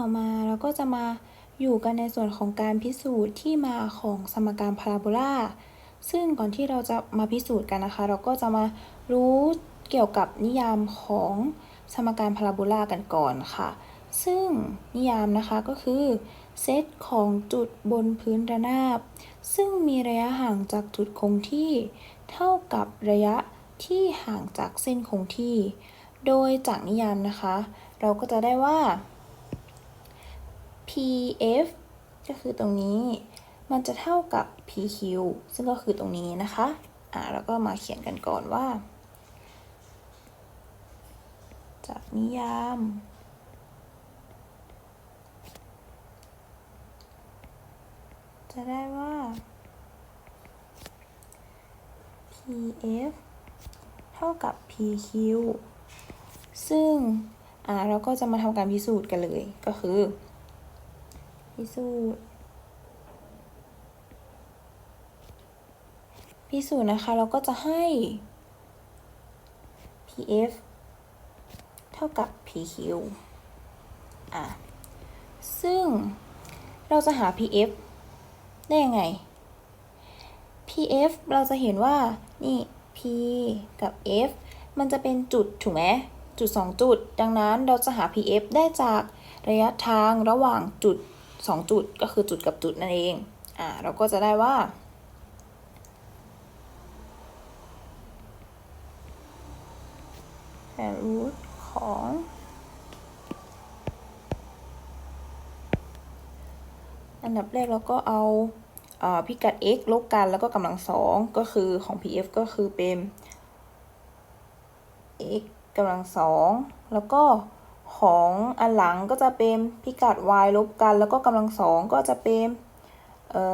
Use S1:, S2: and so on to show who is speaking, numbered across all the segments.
S1: ต่อมาเราก็จะมาอยู่กันในส่วนของการพิสูจน์ที่มาของสมการพาราโบลาซึ่งก่อนที่เราจะมาพิสูจน์กันนะคะ เราก็จะมารู้เกี่ยวกับนิยามของสมการพาราโบลากันก่อนค่ะ ซึ่งนิยามนะคะก็คือเซตของจุดบนพื้นระนาบ ซึ่งมีระยะห่างจากจุดคงที่ เท่ากับระยะที่ห่างจากเส้นคงที่ โดยจากนิยามนะคะ เราก็จะได้ว่า PF ก็คือตรงนี้ มันจะเท่ากับ PQ ซึ่งก็คือตรงนี้นะคะ อ่าแล้วก็มาเขียนกันก่อนว่า จากนิยาม จะได้ว่า PF เท่ากับ PQ ซึ่ง อ่าเราก็จะมาทำการพิสูจน์กันเลย ก็คือ พิสูจน์พิสูจน์นะคะ เราก็จะให้ PF เท่ากับ PQ อะ ซึ่งเราจะหา PF ได้ยังไง PF เราจะเห็นว่า นี่ P กับ F มันจะเป็นจุด ถูกไหม จุด 2 จุด ดังนั้นเราจะหา PF ได้จากระยะทางระหว่างจุด 2 จุดก็คือจุดกับจุดนั่นเอง อ่า เราก็จะได้ว่าแ u รูทของ อันดับแรกเราก็เอาเอ่อพิกัด x ลบกันแล้วก็กำลังสองก็คือของ pf ก็คือเป็น x กำลังสองแล้วก็ ของอันหลังก็จะเป็นพิกัด y ลบกัน แล้วก็กำลังสองก็จะเป็นเอ่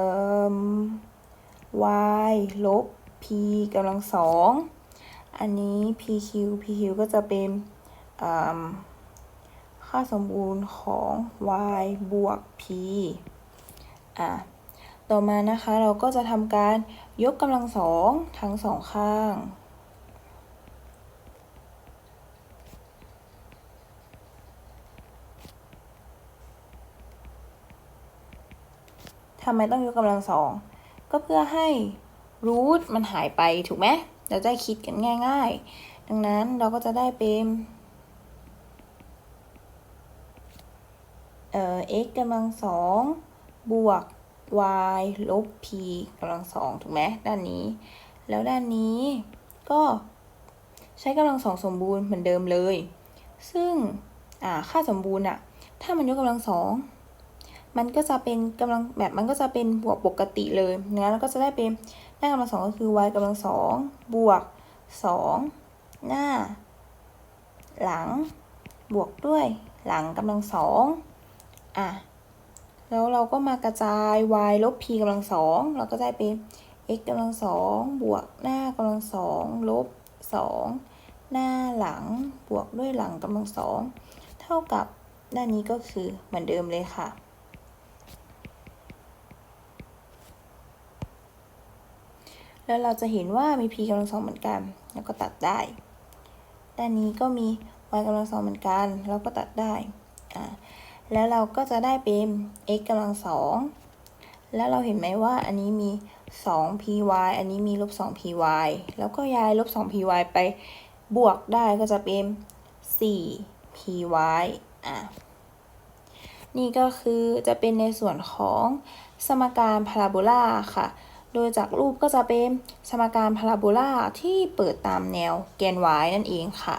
S1: อ y ลบ p กำลังสองอันนี้ pq pq ก็จะเป็นอ่าค่าสมบูรณ์ของ y บวก p อะ ต่อมานะคะเราก็จะทำการยกกำลังสองทั้งสองข้าง ทำไมต้องยกกำลังสอง ก็เพื่อให้รูทมันหายไปถูกไหมเราจะได้คิดกันง่าย ๆ ดังนั้นเราก็จะได้เป็นเอ่อ x กำลังสองบวก y ลบ p กำลังสองถูกไหมด้านนี้ แล้วด้านนี้ก็ใช้กำลังสองสมบูรณ์เหมือนเดิมเลย ซึ่งค่าสมบูรณ์อะถ้ามันยกกำลังสอง มันก็จะเป็นกำลังแบบมันก็จะเป็นบวกปกติเลยนะแล้วก็จะได้เป็นหน้ากำลังสองก็คือ y กำลังสองบวกสองหน้า หลังบวกด้วย หลังกำลังสองอะแล้วเราก็มากระจาย y ลบ p กำลังสองเราก็ได้เป็น x กำลังสองบวกหน้ากำลังสองลบสองหน้าหลังบวกด้วยหลังกำลังสองเท่ากับด้านนี้ก็คือเหมือนเดิมเลยค่ะ แล้วเราจะเห็นว่ามี p กำลังสองเหมือนกัน แล้วก็ตัดได้ ด้านนี้ก็มี y กำลังสองเหมือนกันแล้วก็ตัดได้ อ่า แล้วเราก็จะได้เป็น x กำลังสอง แล้วเราเห็นไหมว่าอันนี้มี 2 py อันนี้มีลบ 2 py แล้วก็ย้ายลบ 2 py ไปบวกได้ก็จะเป็น 4 py อะ นี่ก็คือจะเป็นในส่วนของสมการพาราโบลาค่ะ โดยจากรูปก็จะเป็นสมการพาราโบลาที่เปิดตามแนวแกน y นั่นเองค่ะ